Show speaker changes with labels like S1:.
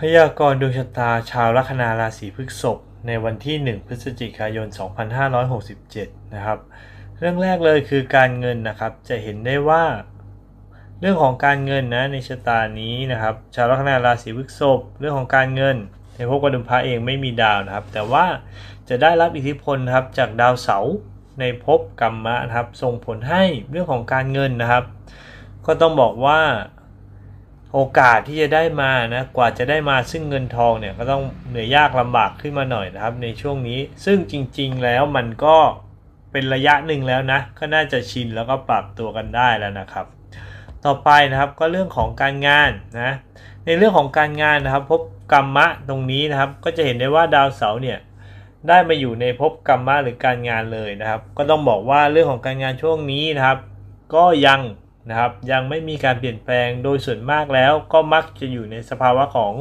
S1: พยากรณ์ดวงชะตาชาวลัคนาราศีพฤษภในวันที่ 1 พฤศจิกายน 2567 นะครับ เรื่องแรกเลยคือการเงินนะครับ จะเห็นได้ว่า เรื่องของการเงินนะในชะตานี้นะครับ ชาวลัคนาราศีพฤษภเรื่องของการเงินในพวกกระดุมพระเองไม่มีดาวนะครับ แต่ว่าจะได้รับอิทธิพลครับจากดาวเสาร์ในภพกรรมะนะครับ ส่งผลให้เรื่องของการเงินนะครับ ก็ต้องบอกว่า โอกาสที่จะได้มานะกว่าจะได้มาซึ่งเงินทองเนี่ยก็ต้องเหนื่อยยากลำบากขึ้นมาหน่อยนะครับ ในช่วงนี้ซึ่งจริง ๆ แล้วมันก็เป็นระยะหนึ่งแล้วนะ ก็น่าจะชินแล้วก็ปรับตัวกันได้แล้วนะครับ ต่อไปนะครับก็เรื่องของการงานนะในเรื่องของการงานนะครับพบกรรมะตรงนี้นะครับ ก็จะเห็นได้ว่าดาวเสาร์เนี่ยได้มาอยู่ในภพกรรมะหรือการงานเลยนะครับ ก็ต้องบอกว่าเรื่องของการงานช่วงนี้นะครับ ก็ยัง นะครับยังไม่มีการเปลี่ยนแปลงโดยส่วนมากแล้วก็มักจะอยู่ในสภาวะของ